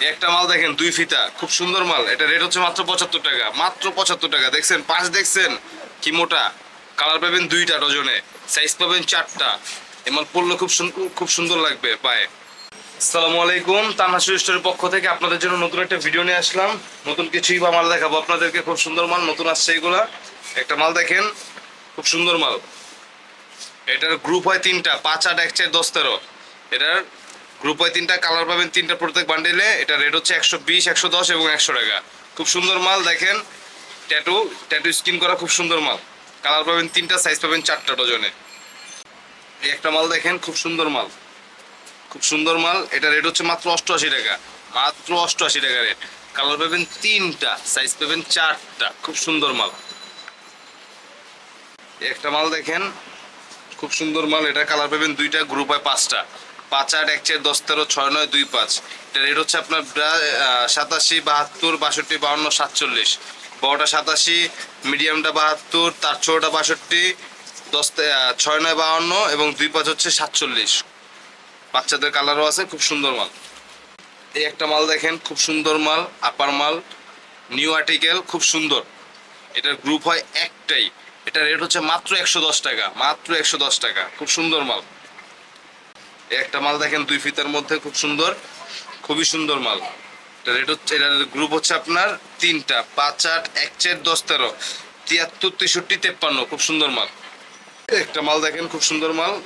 একটা মাল দেখেন, দুই ফিতা, খুব সুন্দর মাল। এটা রেট হচ্ছে মাত্র পঁচাত্তর টাকা। মাত্র পঁচাত্তর টাকা। দেখছেন পাঁচ দেখছেন? কি মোটা? কালার পাবেন দুইটা ডজনে সাইজ পাবেন চারটা। এই মাল পরলে খুব খুব সুন্দর লাগবে পায়ে। আসসালামু আলাইকুম তানাসুর স্টোরের পক্ষ থেকে আপনাদের জন্য নতুন একটা ভিডিও নিয়ে আসলাম। নতুন কিছুই বা মাল দেখাবো আপনাদেরকে। খুব সুন্দর মাল, নতুন আসছে এগুলা। একটা মাল দেখেন, খুব সুন্দর মাল। এটার গ্রুপ হয় তিনটা, পাঁচ, আট, এক, চার, দশ, তেরো। এটার গ্রুপ হয় তিনটা কালার পাবেন তিনটা প্রত্যেক বান্ডেলে এটা রেট হচ্ছে একশো বিশ, একশো দশ এবং একশো টাকা। খুব সুন্দর মাল, দেখেন ট্যাটু ট্যাটু স্কিন করা খুব সুন্দর মাল। কালার পাবেন তিনটা সাইজ পাবেন চারটা ডজনে। এই একটা মাল দেখেন, খুব সুন্দর মাল। খুব সুন্দর মাল, এটা রেট হচ্ছে মাত্র অষ্টআশি টাকা। মাত্র অষ্টআশি টাকা রেট কালার পাবেন তিনটা সাইজ পাবেন চারটা। খুব সুন্দর মাল। একটা মাল দেখেন, খুব সুন্দর মাল। এটা কালার পাবেন দুইটা গ্রুপ হয় পাঁচটা। পাঁচ আট এক চার দশ তেরো ছয় নয় দুই পাঁচ। এটা রেট হচ্ছে আপনার সাতাশি, বাহাত্তর, বাষট্টি বাহান্ন সাতচল্লিশ। বড়টা সাতাশি, মিডিয়ামটা বাহাত্তর, তার ছোটটা বাষট্টি, দশ ছয় নয় বাহান্ন এবং দুই পাঁচ হচ্ছে সাতচল্লিশ। বাচ্চাদের কালারও আছে, খুব সুন্দর মাল। এই একটা মাল দেখেন, খুব সুন্দর মাল আপার মাল নিউ আর্টিকেল খুব সুন্দর। এটার গ্রুপ হয় একটাই। এটা রেট হচ্ছে মাত্র একশো দশ টাকা, মাত্র একশো দশ টাকা, খুব সুন্দর মাল। একটা মাল দেখেন দুই ফিতার মধ্যে, খুব সুন্দর। খুবই সুন্দর মাল। রেট হচ্ছে এটার গ্রুপ হচ্ছে আপনার তিনটা, পাঁচ, আট, এক, চার, দশ, তেরো। তিয়াত্তর, তেষট্টি, তেপ্পান্ন, খুব সুন্দর মাল। একটা মাল দেখেন, খুব সুন্দর মাল।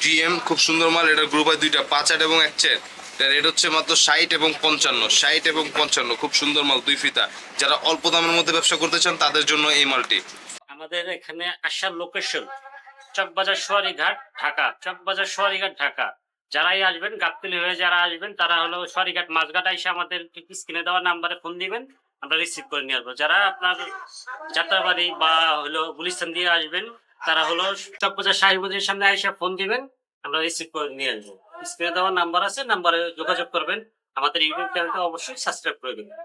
জিএম খুব সুন্দর মাল। এটার গ্রুপ হয় দুইটা, পাঁচ, আট এবং এক, চার। এটা রেট হচ্ছে মাত্র ষাট এবং পঞ্চান্ন, ষাট এবং পঞ্চান্ন। খুব সুন্দর মাল, দুই ফিতা। যারা অল্প দামের মধ্যে ব্যবসা করতে চান, তাদের জন্য এই মালটি। আমাদের এখানে আসার লোকেশন চকবাজার সোয়ারিঘাট ঢাকা। চকবাজার সোয়ারিঘাট ঢাকা। যারাই আসবেন গাবতলি হয়ে যারা আসবেন, তারা হলো সোয়ারিঘাট মাঝঘাট এসে আমাদের স্ক্রিনে দেওয়া নাম্বারে ফোন দিবেন, আমরা রিসিভ করে নিয়ে আসব। যারা আপনার যাত্রাবাড়ি বা হলো গুলিস্তান দিয়ে আসবেন, তারা হলো চকবাজার শাহিমুদ্দিনের সামনে এসে ফোন দিবেন, আমরা রিসিভ করে নিয়ে আসব। স্ক্রিনে দেওয়া নাম্বার আছে নাম্বারে যোগাযোগ করবেন। আমাদের ইউটিউব চ্যানেলটা অবশ্যই সাবস্ক্রাইব করে দেবেন।